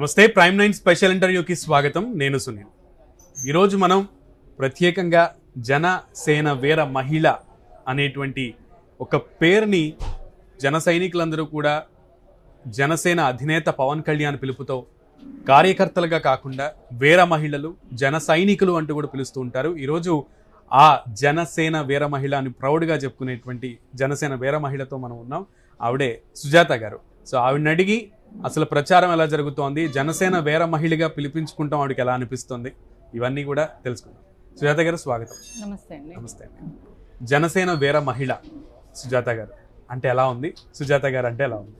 నమస్తే prime nine special ఇంటర్వ్యూకి స్వాగతం. నేను సునీల్. ఈరోజు మనం ప్రత్యేకంగా జనసేన వీర మహిళ అనేటువంటి ఒక పేరుని జన సైనికులందరూ కూడా జనసేన అధినేత పవన్ కళ్యాణ్ పిలుపుతో కార్యకర్తలుగా కాకుండా వీర మహిళలు జన సైనికులు అంటూ కూడా పిలుస్తూ ఉంటారు. ఈరోజు ఆ జనసేన వీర మహిళ అని ప్రౌడ్గా చెప్పుకునేటువంటి జనసేన వీర మహిళతో మనం ఉన్నాం. ఆవిడే సుజాత గారు. సో ఆవిడని అడిగి అసలు ప్రచారం ఎలా జరుగుతోంది? జనసేన వీర మహిళగా పిలిపించుకుంటాం ఆవిడకి ఎలా అనిపిస్తుంది? ఇవన్నీ కూడా తెలుసుకుందాం. సుజాత గారు స్వాగతం. నమస్తే అండి. నమస్తే అండి. జనసేన వీర మహిళ సుజాత గారు అంటే ఎలా ఉంది? సుజాత గారు అంటే ఎలా ఉంది?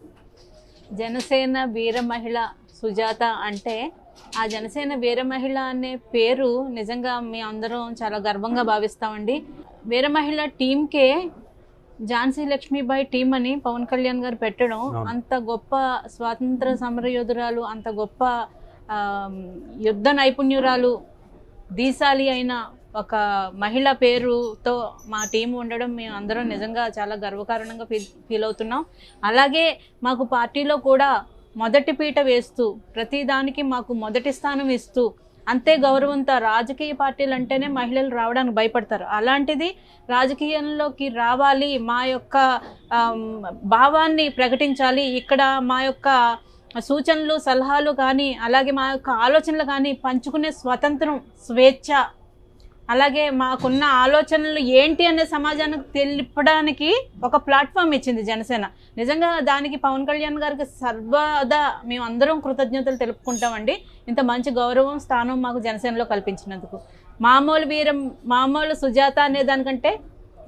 జనసేన వీర మహిళ సుజాత అంటే ఆ జనసేన వీర మహిళ అనే పేరు నిజంగా మీ అందరం చాలా గర్వంగా భావిస్తామండి. వీర మహిళ టీంకే ఝాన్సీ లక్ష్మీబాయి టీం అని పవన్ కళ్యాణ్ గారు పెట్టడం. అంత గొప్ప స్వాతంత్ర సమర యోధురాలు అంత గొప్ప యుద్ధ నైపుణ్యురాలు దీశాలి అయిన ఒక మహిళ పేరుతో మా టీం ఉండడం మేము అందరం నిజంగా చాలా గర్వకారణంగా ఫీల్ ఫీల్ అవుతున్నాం అలాగే మాకు పార్టీలో కూడా మొదటి పీట వేస్తూ ప్రతిదానికి మాకు మొదటి స్థానం ఇస్తూ అంతే గౌరవంతో రాజకీయ పార్టీలు అంటేనే మహిళలు రావడానికి భయపడతారు. అలాంటిది రాజకీయంలోకి రావాలి మా యొక్క భావాన్ని ప్రకటించాలి. ఇక్కడ మా యొక్క సూచనలు సలహాలు కానీ అలాగే మా యొక్క ఆలోచనలు కానీ పంచుకునే స్వతంత్రం స్వేచ్ఛ అలాగే మాకున్న ఆలోచనలు ఏంటి అనే సమాజానికి తెలిపడానికి ఒక ప్లాట్ఫామ్ ఇచ్చింది జనసేన. నిజంగా దానికి పవన్ కళ్యాణ్ గారికి సర్వదా మేము అందరం కృతజ్ఞతలు తెలుపుకుంటామండి. ఇంత మంచి గౌరవం స్థానం మాకు జనసేనలో కల్పించినందుకు. మామూలు వీరం మామూలు సుజాత అనే దానికంటే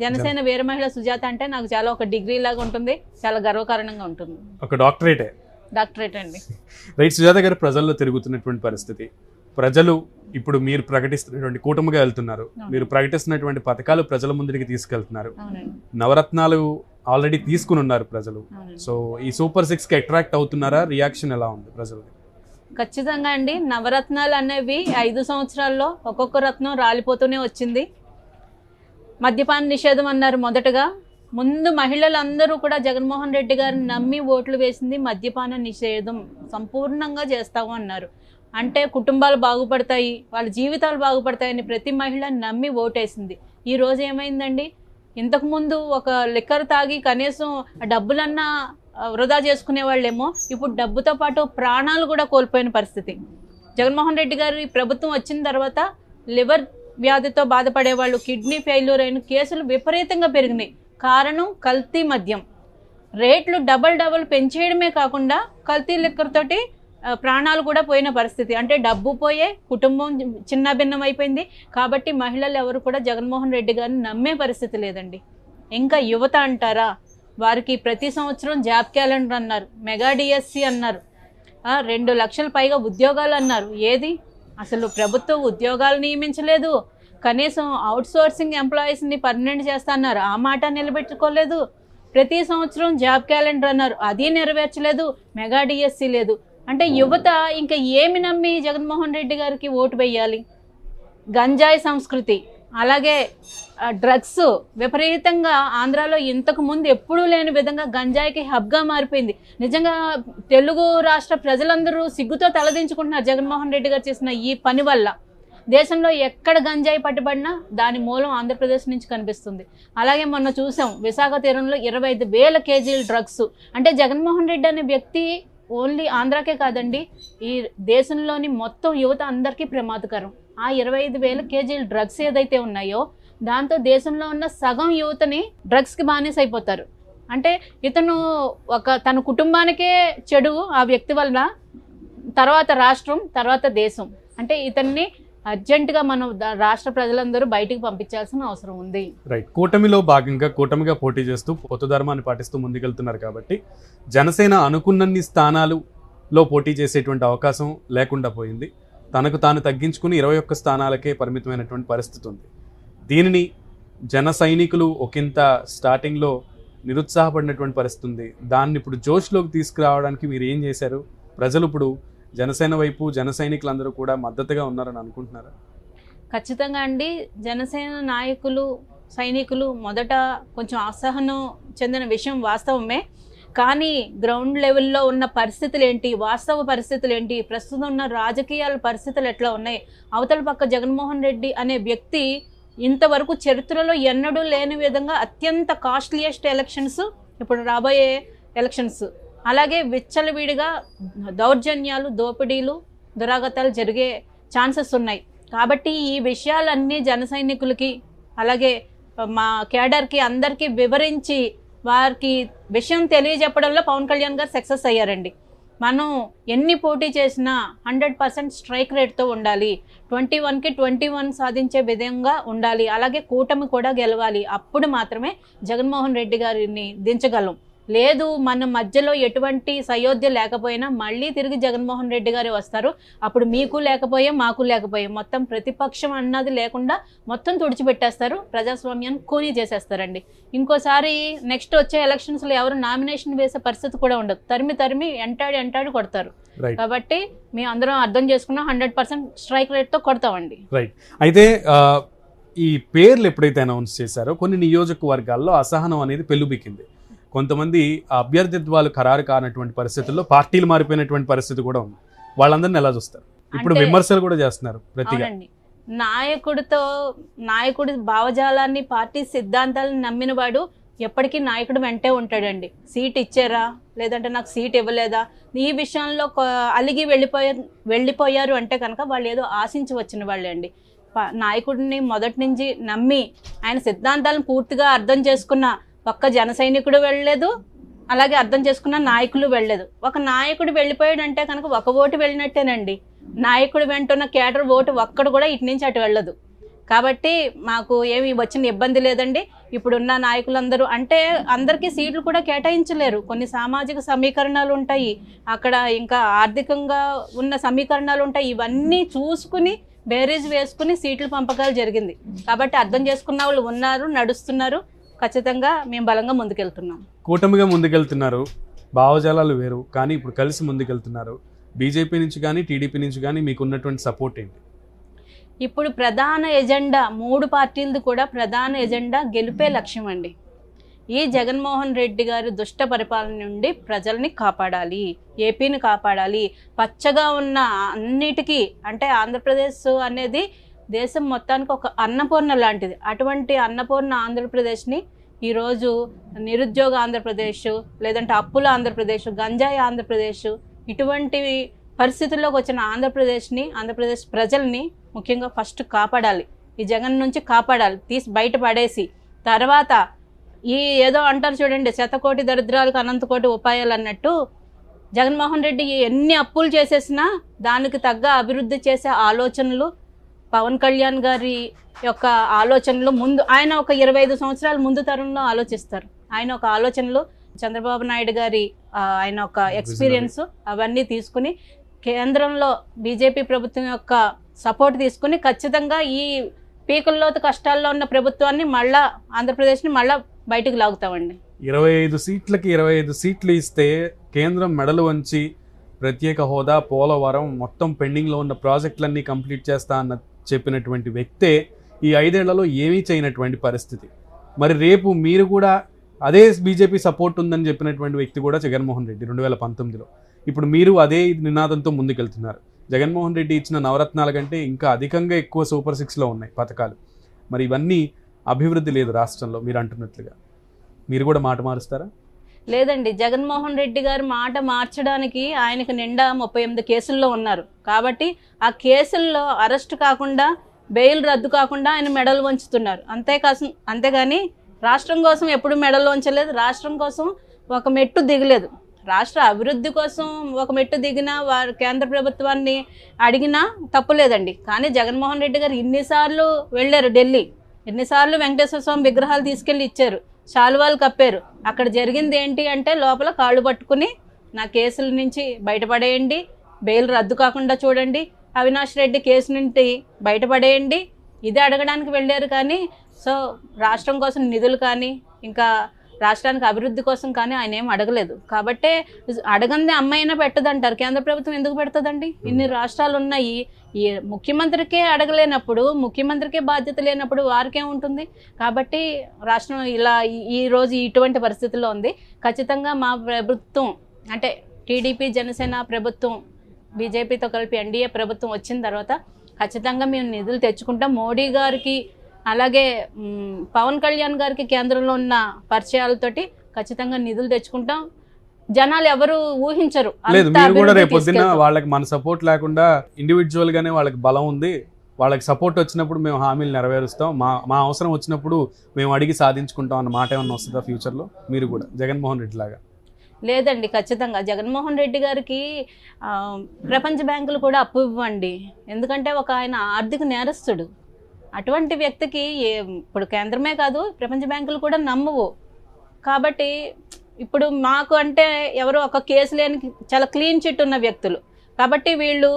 జనసేన వీర మహిళ సుజాత అంటే నాకు చాలా ఒక డిగ్రీ లాగా ఉంటుంది చాలా గర్వకారణంగా ఉంటుంది. ఒక డాక్టరేటే. డాక్టరేట్ అండి. రైట్ సుజాత గారు ప్రజల్లో తిరుగుతున్నటువంటి పరిస్థితి. ప్రజలు ఇప్పుడు మీరు ప్రకటిస్తున్నటువంటి కూటమిగా వెళ్తున్నారు. మీరు ప్రకటిస్తున్నటువంటి పథకాలు ప్రజల ముందుకి తీసుకెళ్తున్నారు. నవరత్నాలు ఆల్రెడీ తీసుకుని ఉన్నారు ప్రజలు. సో ఈ సూపర్ సిక్స్కి అట్రాక్ట్ అవుతున్నారా? రియాక్షన్ ఎలా ఉంది ప్రజలు ఖచ్చితంగా అండి. నవరత్నాలు అనేవి ఐదు సంవత్సరాల్లో ఒక్కొక్క రత్నం రాలిపోతూనే వచ్చింది. మద్యపాన నిషేధం అన్నారు మొదటగా. ముందు మహిళలందరూ కూడా జగన్మోహన్ రెడ్డి గారిని నమ్మి ఓట్లు వేసింది మద్యపాన నిషేధం. సంపూర్ణంగా చేస్తాము అన్నారు. అంటే కుటుంబాలు బాగుపడతాయి వాళ్ళ జీవితాలు బాగుపడతాయని ప్రతి మహిళ నమ్మి ఓటేసింది. ఈరోజు ఏమైందండి? ఇంతకుముందు ఒక లిక్కర్ తాగి కనీసం డబ్బులన్నా వృధా చేసుకునే వాళ్ళేమో ఇప్పుడు డబ్బుతో పాటు ప్రాణాలు కూడా కోల్పోయిన పరిస్థితి. జగన్మోహన్ రెడ్డి గారి ప్రభుత్వం వచ్చిన తర్వాత లివర్ వ్యాధితో బాధపడే వాళ్ళు కిడ్నీ ఫెయిల్యూర్ అయిన కేసులు విపరీతంగా పెరిగినాయి. కారణం కల్తీ మద్యం. రేట్లు డబల్ డబల్ పెంచేయడమే కాకుండా కల్తీ లిక్కర్ తోటి ప్రాణాలు కూడా పోయిన పరిస్థితి. అంటే డబ్బు పోయే కుటుంబం చిన్న భిన్నం అయిపోయింది. కాబట్టి మహిళలు ఎవరు కూడా జగన్మోహన్ రెడ్డి గారిని నమ్మే పరిస్థితి లేదండి. ఇంకా యువత అంటారా? వారికి ప్రతి సంవత్సరం జాబ్ క్యాలెండర్ అన్నారు. మెగా డిఎస్సి అన్నారు. రెండు లక్షల పైగా ఉద్యోగాలు అన్నారు. ఏది? అసలు ప్రభుత్వం ఉద్యోగాలు నియమించలేదు. కనీసం అవుట్సోర్సింగ్ ఎంప్లాయీస్ని పర్మనెంట్ చేస్తా అన్నారు ఆ మాట నిలబెట్టుకోలేదు. ప్రతి సంవత్సరం జాబ్ క్యాలెండర్ అన్నారు. అది నెరవేర్చలేదు. మెగా డిఎస్సి లేదు. అంటే యువత ఇంకా ఏమి నమ్మి జగన్మోహన్ రెడ్డి గారికి ఓటు వేయాలి? గంజాయి సంస్కృతి అలాగే డ్రగ్స్ విపరీతంగా ఆంధ్రాలో ఇంతకు ముందు ఎప్పుడూ లేని విధంగా గంజాయికి హబ్గా మారిపోయింది. నిజంగా తెలుగు రాష్ట్ర ప్రజలందరూ సిగ్గుతో తలదించుకుంటున్నారు జగన్మోహన్ రెడ్డి గారు చేసిన ఈ పని వల్ల. దేశంలో ఎక్కడ గంజాయి పట్టుబడినా దాని మూలం ఆంధ్రప్రదేశ్ నుంచి కనిపిస్తుంది. అలాగే మొన్న చూసాం విశాఖ తీరంలో ఇరవై ఐదు వేల కేజీల డ్రగ్స్ అంటే జగన్మోహన్ రెడ్డి అనే వ్యక్తి ఓన్లీ ఆంధ్రాకే కాదండి ఈ దేశంలోని మొత్తం యువత అందరికీ ప్రమాదకరం. ఆ ఇరవై ఐదు వేల కేజీల డ్రగ్స్ ఏదైతే ఉన్నాయో దాంతో దేశంలో ఉన్న సగం యువతని డ్రగ్స్కి బానిస అయిపోతారు అంటే ఇతను ఒక తన కుటుంబానికే చెడు ఆ వ్యక్తి వల్ల తర్వాత రాష్ట్రం తర్వాత దేశం. అంటే ఇతన్ని అర్జెంటుగా మనం దా- రాష్ట్ర ప్రజలందరూ బయటికి పంపించాల్సిన అవసరం ఉంది. రైట్ కూటమిలో భాగంగా కూటమిగా పోటీ చేస్తూ పొత్తు ధర్మాన్ని పాటిస్తూ ముందుకెళ్తున్నారు కాబట్టి జనసేన అనుకున్నన్ని స్థానాలులో పోటీ చేసేటువంటి అవకాశం లేకుండా పోయింది. తనకు తాను తగ్గించుకుని ఇరవై ఒక్క స్థానాలకే పరిమితమైనటువంటి పరిస్థితి ఉంది. దీనిని జన సైనికులు ఒకంత స్టార్టింగ్లో నిరుత్సాహపడినటువంటి పరిస్థితి ఉంది. దాన్ని ఇప్పుడు జోష్లోకి తీసుకురావడానికి మీరు ఏం చేశారు? ప్రజలు ఇప్పుడు జనసేన వైపు జన సైనికులందరూ కూడా మద్దతుగా ఉన్నారని అనుకుంటున్నారా? ఖచ్చితంగా అండి. జనసేన నాయకులు సైనికులు మొదట కొంచెం అసహనం చెందిన విషయం వాస్తవమే. కానీ గ్రౌండ్ లెవెల్లో ఉన్న పరిస్థితులు ఏంటి వాస్తవ పరిస్థితులు ఏంటి ప్రస్తుతం ఉన్న రాజకీయాల పరిస్థితులు ఎట్లా ఉన్నాయి? అవతల పక్క జగన్మోహన్ రెడ్డి అనే వ్యక్తి ఇంతవరకు చరిత్రలో ఎన్నడూ లేని విధంగా అత్యంత కాస్ట్లీయెస్ట్ ఎలక్షన్స్ ఇప్పుడు రాబోయే ఎలక్షన్స్ అలాగే విచ్చలవిడిగా దౌర్జన్యాలు దోపిడీలు దురాగతాలు జరిగే ఛాన్సెస్ ఉన్నాయి. కాబట్టి ఈ విషయాలన్నీ జన సైనికులకి అలాగే మా కేడర్కి అందరికీ వివరించి వారికి విషయం తెలియజెప్పడంలో పవన్ కళ్యాణ్ గారు సక్సెస్ అయ్యారండి. మనం ఎన్ని పోటీ చేసినా హండ్రెడ్ పర్సెంట్ స్ట్రైక్ రేట్తో ఉండాలి. ట్వంటీ వన్కి ట్వంటీ వన్ సాధించే విధంగా ఉండాలి. అలాగే కూటమి కూడా గెలవాలి. అప్పుడు మాత్రమే జగన్మోహన్ రెడ్డి గారిని దించగలం. లేదు మన మధ్యలో ఎటువంటి సయోధ్య లేకపోయినా మళ్ళీ తిరిగి జగన్మోహన్ రెడ్డి గారు వస్తారు. అప్పుడు మీకు లేకపోయే మాకు లేకపోయే మొత్తం ప్రతిపక్షం అన్నది లేకుండా మొత్తం తుడిచిపెట్టేస్తారు. ప్రజాస్వామ్యాన్ని కూనీ చేసేస్తారండి. ఇంకోసారి నెక్స్ట్ వచ్చే ఎలక్షన్స్లో ఎవరు నామినేషన్ వేసే పరిస్థితి కూడా ఉండదు. తరిమి తరిమి ఎంటాడి ఎంటాడి కొడతారు. కాబట్టి మేము అందరం అర్థం చేసుకున్నాం హండ్రెడ్ పర్సెంట్ స్ట్రైక్ రేట్తో కొడతామండి. రైట్ అయితే ఈ పేర్లు ఎప్పుడైతే అనౌన్స్ చేశారో కొన్ని నియోజకవర్గాల్లో అసహనం అనేది పెళ్ళుబిక్కింది కొంతమంది అభ్యర్థిత్వాలు ఖరారు కానటువంటి పరిస్థితుల్లో పార్టీలు మారిపోయినటువంటి పరిస్థితి కూడా ఉంది. వాళ్ళందరిని ఎలా చూస్తారు? ఇప్పుడు విమర్శలు కూడా చేస్తున్నారు ప్రతిగా. నాయకుడితో నాయకుడి భావజాలాన్ని పార్టీ సిద్ధాంతాలను నమ్మినవాడు ఎప్పటికీ నాయకుడు వెంటే ఉంటాడండి. సీట్ ఇచ్చారా? లేదంటే నాకు సీట్ ఇవ్వలేదా? ఈ విషయంలో అలిగి వెళ్ళిపోయారు వెళ్ళిపోయారు అంటే కనుక వాళ్ళు ఏదో ఆశించి వచ్చిన వాళ్ళే అండి నాయకుడిని మొదటి నుంచి నమ్మి ఆయన సిద్ధాంతాలను పూర్తిగా అర్థం చేసుకున్న ఒక్క జన సైనికుడు వెళ్ళలేదు అలాగే అర్థం చేసుకున్న నాయకులు వెళ్ళలేదు. ఒక నాయకుడు వెళ్ళిపోయాడంటే కనుక ఒక ఓటు వెళ్ళినట్టేనండి. నాయకుడు వెంటున్న కేటర్ ఓటు ఒక్కడు కూడా ఇటు నుంచి అటు వెళ్ళదు. కాబట్టి మాకు ఏమి వచ్చిన ఇబ్బంది లేదండి. ఇప్పుడున్న నాయకులందరూ అంటే అందరికీ సీట్లు కూడా కేటాయించలేరు. కొన్ని సామాజిక సమీకరణాలు ఉంటాయి. అక్కడ ఇంకా ఆర్థికంగా ఉన్న సమీకరణాలు ఉంటాయి. ఇవన్నీ చూసుకుని బేరీజ్ వేసుకుని సీట్లు పంపకాలు జరిగింది. కాబట్టి అర్థం చేసుకున్న వాళ్ళు ఉన్నారు నడుస్తున్నారు. ఖచ్చితంగా మేము బలంగా ముందుకెళ్తున్నాం. కూటమిగా ముందుకెళ్తున్నారు. భావజాలాలు వేరు కానీ ఇప్పుడు కలిసి ముందుకెళ్తున్నారు. బీజేపీ నుంచి కానీ టీడీపీ నుంచి కానీ మీకు ఉన్నటువంటి సపోర్ట్ ఏంటి? ఇప్పుడు ప్రధాన ఎజెండా మూడు పార్టీలది కూడా ప్రధాన ఎజెండా గెలిపే లక్ష్యం అండి. ఈ జగన్మోహన్ రెడ్డి గారి దుష్ట పరిపాలన నుండి ప్రజల్ని కాపాడాలి ఏపీని కాపాడాలి. పచ్చగా ఉన్న అన్నిటికీ అంటే ఆంధ్రప్రదేశ్ అనేది దేశం మొత్తానికి ఒక అన్నపూర్ణ లాంటిది. అటువంటి అన్నపూర్ణ ఆంధ్రప్రదేశ్ని ఈరోజు నిరుద్యోగ ఆంధ్రప్రదేశ్ లేదంటే అప్పుల ఆంధ్రప్రదేశ్ గంజాయి ఆంధ్రప్రదేశ్ ఇటువంటి పరిస్థితుల్లోకి వచ్చిన ఆంధ్రప్రదేశ్ని ఆంధ్రప్రదేశ్ ప్రజల్ని ముఖ్యంగా ఫస్ట్ కాపాడాలి. ఈ జగన్ నుంచి కాపాడాలి. తీసి బయట పడేసి. తర్వాత ఈ ఏదో అంటారు చూడండి శతకోటి దరిద్రాలకు అనంతకోటి ఉపాయాలు అన్నట్టు జగన్మోహన్ రెడ్డి ఎన్ని అప్పులు చేసేసినా దానికి తగ్గ అభివృద్ధి చేసే ఆలోచనలు పవన్ కళ్యాణ్ గారి యొక్క ఆలోచనలు ముందు ఆయన ఒక ఇరవై ఐదు సంవత్సరాల ముందు తరంలో ఆలోచిస్తారు. ఆయన ఒక ఆలోచనలు చంద్రబాబు నాయుడు గారి ఆయన ఒక ఎక్స్పీరియన్స్ అవన్నీ తీసుకుని కేంద్రంలో బీజేపీ ప్రభుత్వం యొక్క సపోర్ట్ తీసుకుని ఖచ్చితంగా ఈ పీకుల్లోతు కష్టాల్లో ఉన్న ప్రభుత్వాన్ని మళ్ళా ఆంధ్రప్రదేశ్ని మళ్ళా బయటకు లాగుతామండి. ఇరవై ఐదు సీట్లకి ఇరవై ఐదు సీట్లు ఇస్తే కేంద్రం మెడలు వంచి ప్రత్యేక హోదా పోలవరం మొత్తం పెండింగ్లో ఉన్న ప్రాజెక్టులన్నీ కంప్లీట్ చేస్తా అన్న చెప్పినటువంటి వ్యక్తే ఈ ఐదేళ్ళలో ఏమీ చేయనటువంటి పరిస్థితి. మరి రేపు మీరు కూడా అదే బీజేపీ సపోర్ట్ ఉందని చెప్పినటువంటి వ్యక్తి కూడా జగన్మోహన్ రెడ్డి రెండు వేల పంతొమ్మిదిలో. ఇప్పుడు మీరు అదే నినాదంతో ముందుకెళ్తున్నారు. జగన్మోహన్ రెడ్డి ఇచ్చిన నవరత్నాల కంటే ఇంకా అధికంగా ఎక్కువ సూపర్ సిక్స్లో ఉన్నాయి పథకాలు. మరి ఇవన్నీ అభివృద్ధి లేదు రాష్ట్రంలో మీరు అంటున్నట్లుగా. మీరు కూడా మాట మారుస్తారా? లేదండి జగన్మోహన్ రెడ్డి గారు మాట మార్చడానికి ఆయనకు నిండా ముప్పై ఎనిమిది కేసుల్లో ఉన్నారు. కాబట్టి ఆ కేసుల్లో అరెస్ట్ కాకుండా బెయిల్ రద్దు కాకుండా ఆయన మెడలు వంచుతున్నారు. అంతేకాసం అంతేగాని రాష్ట్రం కోసం ఎప్పుడు మెడలు వంచలేదు. రాష్ట్రం కోసం ఒక మెట్టు దిగలేదు. రాష్ట్ర అభివృద్ధి కోసం ఒక మెట్టు దిగినా వారు కేంద్ర ప్రభుత్వాన్ని అడిగినా తప్పులేదండి కానీ జగన్మోహన్ రెడ్డి గారు ఇన్నిసార్లు వెళ్ళారు ఢిల్లీ. ఎన్నిసార్లు వెంకటేశ్వర స్వామి విగ్రహాలు తీసుకెళ్ళి ఇచ్చారు. శాలువాలు కప్పారు. అక్కడ జరిగింది ఏంటి అంటే లోపల కాళ్ళు పట్టుకుని నా కేసుల నుంచి బయటపడేయండి. బెయిల్ రద్దు కాకుండా చూడండి. అవినాష్ రెడ్డి కేసు నుండి బయటపడేయండి. ఇది అడగడానికి వెళ్ళారు కానీ సో రాష్ట్రం కోసం నిధులు కానీ ఇంకా రాష్ట్రానికి అభివృద్ధి కోసం కానీ ఆయన ఏం అడగలేదు. కాబట్టే అడగందే అమ్మాయినా పెట్టదంటారు. కేంద్ర ప్రభుత్వం ఎందుకు పెడుతుందండి? ఇన్ని రాష్ట్రాలు ఉన్నాయి. ఈ ముఖ్యమంత్రికే అడగలేనప్పుడు ముఖ్యమంత్రికే బాధ్యత లేనప్పుడు వారికే ఉంటుంది? కాబట్టి రాష్ట్రం ఇలా ఈ- ఈ రోజు ఇటువంటి పరిస్థితుల్లో ఉంది. ఖచ్చితంగా మా ప్రభుత్వం అంటే టీడీపీ జనసేన ప్రభుత్వం బీజేపీతో కలిపి ఎన్డీఏ ప్రభుత్వం వచ్చిన తర్వాత ఖచ్చితంగా మేము నిధులు తెచ్చుకుంటాం. మోడీ గారికి అలాగే పవన్ కళ్యాణ్ గారికి కేంద్రంలో ఉన్న పరిచయాలతోటి ఖచ్చితంగా నిధులు తెచ్చుకుంటాం. జనాలు ఎవరు ఊహించరు. లేదు మీరు కూడా అభివృద్ధి రేపు పొద్దున్న తీసుకెళ్తాం. వాళ్ళకి మన సపోర్ట్ లేకుండా ఇండివిజువల్ గానే వాళ్ళకి బలం ఉంది. వాళ్ళకి సపోర్ట్ వచ్చినప్పుడు మేము హామీలు నెరవేరుస్తాం. మా మా అవసరం వచ్చినప్పుడు మేము అడిగి సాధించుకుంటాం అన్న మాట ఏమన్నా వస్తుందా ఫ్యూచర్లో? మీరు కూడా. జగన్మోహన్ రెడ్డి లాగా. లేదండి ఖచ్చితంగా. జగన్మోహన్ రెడ్డి గారికి ప్రపంచ బ్యాంకులు కూడా అప్పు ఇవ్వండి. ఎందుకంటే ఒక ఆయన ఆర్థిక నేరస్తుడు. అటువంటి వ్యక్తికి ఏ ఇప్పుడు కేంద్రమే కాదు ప్రపంచ బ్యాంకులు కూడా నమ్మవు. కాబట్టి ఇప్పుడు మాకు అంటే ఎవరో ఒక కేసు లేని చాలా క్లీన్ చిట్ ఉన్న వ్యక్తులు. కాబట్టి వీళ్ళు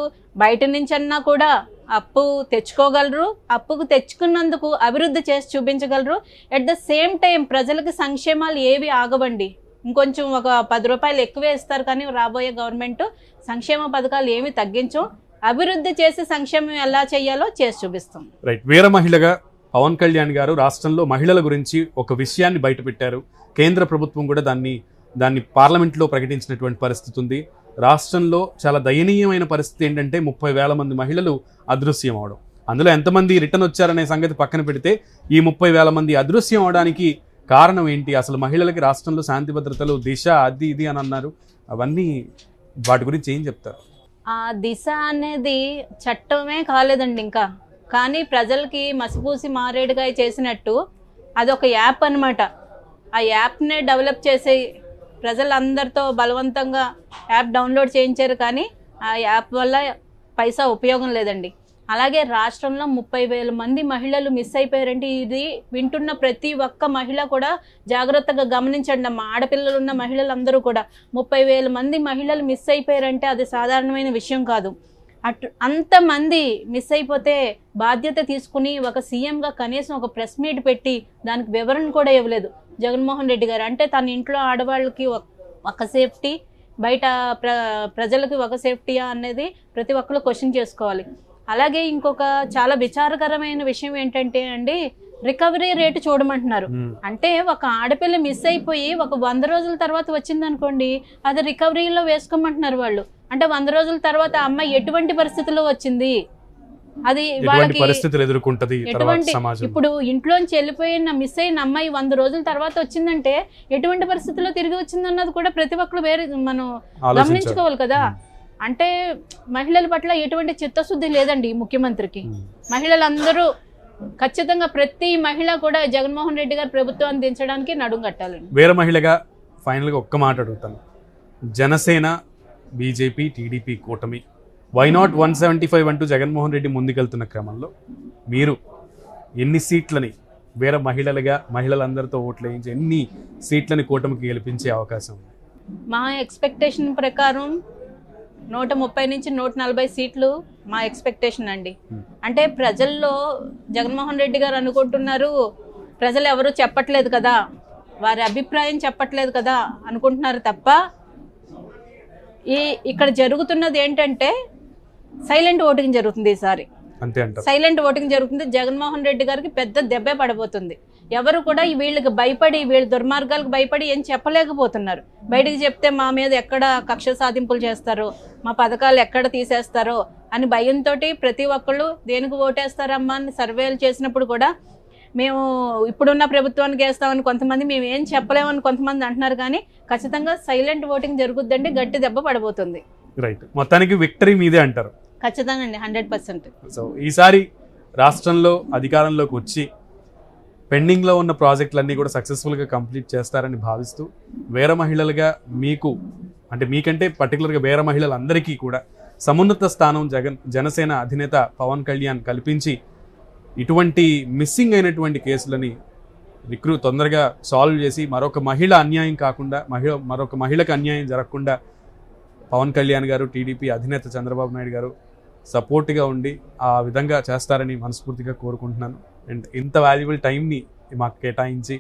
బయట నుంచి అన్నా కూడా అప్పు తెచ్చుకోగలరు అప్పుకు తెచ్చుకున్నందుకు అభివృద్ధి చేసి చూపించగలరు. ఎట్ ద సేమ్ టైం ప్రజలకు సంక్షేమాలు ఏవి ఆగవండి. ఇంకొంచెం ఒక పది రూపాయలు ఎక్కువే ఇస్తారు కానీ రాబోయే గవర్నమెంట్ సంక్షేమ పథకాలు ఏమి తగ్గించం. అభివృద్ధి చేసి సంక్షేమం ఎలా చేయాలో చేసి చూపిస్తాం రైట్ వీర మహిళగా పవన్ కళ్యాణ్ గారు రాష్ట్రంలో మహిళల గురించి ఒక విషయాన్ని బయటపెట్టారు. కేంద్ర ప్రభుత్వం కూడా దాన్ని దాన్ని పార్లమెంట్లో ప్రకటించినటువంటి పరిస్థితి ఉంది. రాష్ట్రంలో చాలా దయనీయమైన పరిస్థితి ఏంటంటే ముప్పై వేల మంది మహిళలు అదృశ్యం అవడం. అందులో ఎంతమంది రిటర్న్ వచ్చారనే సంగతి పక్కన పెడితే ఈ ముప్పై వేల మంది అదృశ్యం అవడానికి కారణం ఏంటి? అసలు మహిళలకి రాష్ట్రంలో శాంతి భద్రతలు దిశ అది ఇది అని అన్నారు. అవన్నీ వాటి గురించి ఏం చెప్తారు? ఆ దిశ అనేది చట్టమే కాలేదండి ఇంకా. కానీ ప్రజలకి మసిపూసి మారేడుగా చేసినట్టు అదొక యాప్ అన్నమాట. ఆ యాప్నే డెవలప్ చేసి ప్రజలందరితో బలవంతంగా యాప్ డౌన్లోడ్ చేయించారు కానీ ఆ యాప్ వల్ల పైసా ఉపయోగం లేదండి. అలాగే రాష్ట్రంలో ముప్పై వేల మంది మహిళలు మిస్ అయిపోయారంటే ఇది వింటున్న ప్రతి ఒక్క మహిళ కూడా జాగ్రత్తగా గమనించండి అమ్మ. ఆడపిల్లలు ఉన్న మహిళలందరూ కూడా ముప్పై వేల మంది మహిళలు మిస్ అయిపోయారంటే అది సాధారణమైన విషయం కాదు. అటు అంతమంది మిస్ అయిపోతే బాధ్యత తీసుకుని ఒక సీఎంగా కనీసం ఒక ప్రెస్ మీట్ పెట్టి దానికి వివరణ కూడా ఇవ్వలేదు. జగన్మోహన్ రెడ్డి గారు అంటే తన ఇంట్లో ఆడవాళ్ళకి ఒక- ఒక సేఫ్టీ బయట ప్ర ప్రజలకి ఒక సేఫ్టీయా అనేది ప్రతి ఒక్కరు క్వశ్చన్ చేసుకోవాలి. అలాగే ఇంకొక చాలా విచారకరమైన విషయం ఏంటంటే అండి రికవరీ రేటు చూడమంటున్నారు. అంటే ఒక ఆడపిల్ల మిస్ అయిపోయి ఒక వంద రోజుల తర్వాత వచ్చింది అనుకోండి అది రికవరీలో వేసుకోమంటున్నారు వాళ్ళు. అంటే వంద రోజుల తర్వాత అమ్మాయి ఎటువంటి పరిస్థితిలో వచ్చింది? అది వాళ్ళకి పరిస్థితులు ఎదుర్కొంటది ఎటువంటి ఇప్పుడు ఇంట్లోంచి వెళ్ళిపోయిన మిస్ అయిన అమ్మాయి వంద రోజుల తర్వాత వచ్చిందంటే ఎటువంటి పరిస్థితుల్లో తిరిగి వచ్చింది అన్నది కూడా ప్రతి ఒక్కరు వేరే మనం గమనించుకోవాలి కదా. అంటే మహిళల పట్ల ఎటువంటి చిత్తశుద్ధి లేదండి ముఖ్యమంత్రికి. మహిళలందరూ ఖచ్చితంగా ప్రతి మహిళ కూడా జగన్మోహన్ రెడ్డి గారి ప్రభుత్వాన్ని దించడానికి నడుం కట్టాలండి. వీర మహిళగా ఫైనల్గా ఒక్క మాట అడుగుతాను. జనసేన బీజేపీ టీడీపీ కూటమి why not one seventy five అంటూ జగన్మోహన్ రెడ్డి ముందుకెళ్తున్న క్రమంలో మీరు ఎన్ని సీట్లని వీర మహిళలుగా మహిళలందరితో ఓట్లు వేయించి ఎన్ని సీట్లని కూటమికి గెలిపించే అవకాశం మా ఎక్స్పెక్టేషన్ ప్రకారం నూట ముప్పై నుంచి నూట నలభై సీట్లు మా ఎక్స్పెక్టేషన్ అండి Hmm. అంటే ప్రజల్లో జగన్మోహన్ రెడ్డి గారు అనుకుంటున్నారు ప్రజలు ఎవరు చెప్పట్లేదు కదా వారి అభిప్రాయం చెప్పట్లేదు కదా అనుకుంటున్నారు తప్ప ఈ ఇక్కడ జరుగుతున్నది ఏంటంటే సైలెంట్ ఓటింగ్ జరుగుతుంది ఈసారి అంతే అంటారు. సైలెంట్ ఓటింగ్ జరుగుతుంది. జగన్మోహన్ రెడ్డి గారికి పెద్ద దెబ్బే పడబోతుంది. ఎవరు కూడా ఈ వీళ్ళకి భయపడి వీళ్ళ దుర్మార్గాలకు భయపడి ఏం చెప్పలేకపోతున్నారు. బయటికి చెప్తే మా మీద ఎక్కడ కక్ష సాధింపులు చేస్తారో? మా పథకాలు ఎక్కడ తీసేస్తారో? అని భయంతో ప్రతి ఒక్కళ్ళు దేనికి ఓటేస్తారమ్మా అని సర్వేలు చేసినప్పుడు కూడా మేము ఇప్పుడున్న ప్రభుత్వానికి వేస్తామని కొంతమంది మేము ఏం చెప్పలేమని కొంతమంది అంటున్నారు కానీ ఖచ్చితంగా సైలెంట్ ఓటింగ్ జరుగుద్దండి. గట్టి దెబ్బ పడబోతుంది. రైట్ మొత్తానికి విక్టరీ మీదే అంటారు. ఖచ్చితంగా అండి హండ్రెడ్ పర్సెంట్. సో ఈసారి రాష్ట్రంలో అధికారంలోకి వచ్చి పెండింగ్లో ఉన్న ప్రాజెక్టులన్నీ కూడా సక్సెస్ఫుల్గా కంప్లీట్ చేస్తారని భావిస్తూ వేర మహిళలుగా మీకు అంటే మీకంటే పర్టికులర్గా వేర మహిళలందరికీ కూడా సమున్నత స్థానం జగన్ జనసేన అధినేత పవన్ కళ్యాణ్ కల్పించి ఇటువంటి మిస్సింగ్ అయినటువంటి కేసులని రిక్రూ తొందరగా సాల్వ్ చేసి మరొక మహిళ అన్యాయం కాకుండా మహిళ మరొక మహిళకు అన్యాయం జరగకుండా పవన్ కళ్యాణ్ గారు టీడీపీ అధినేత చంద్రబాబు నాయుడు గారు సపోర్ట్గా ఉండి ఆ విధంగా చేస్తారని మనస్ఫూర్తిగా కోరుకుంటున్నాను. అండ్ ఇంత వాల్యుబుల్ టైంని మాకు కేటాయించి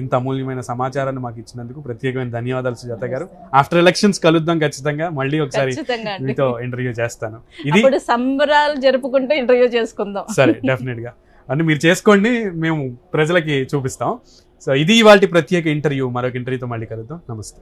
ఇంత అమూల్యమైన సమాచారాన్ని మాకు ఇచ్చినందుకు ప్రత్యేకమైన ధన్యవాదాలు సుజాత గారు. ఆఫ్టర్ ఎలక్షన్స్ కలుద్దాం ఖచ్చితంగా మళ్ళీ ఒకసారి మీతో ఇంటర్వ్యూ చేస్తాను. ఇది సంబరాలు జరుపుకుంటూ ఇంటర్వ్యూ చేసుకుందాం. సరే డెఫినెట్గా అంటే మీరు చేసుకోండి మేము ప్రజలకి చూపిస్తాం. సో ఇది ఇవాళ ప్రత్యేక ఇంటర్వ్యూ. మరొక ఇంటర్వ్యూతో మళ్ళీ కలుద్దాం. నమస్తే.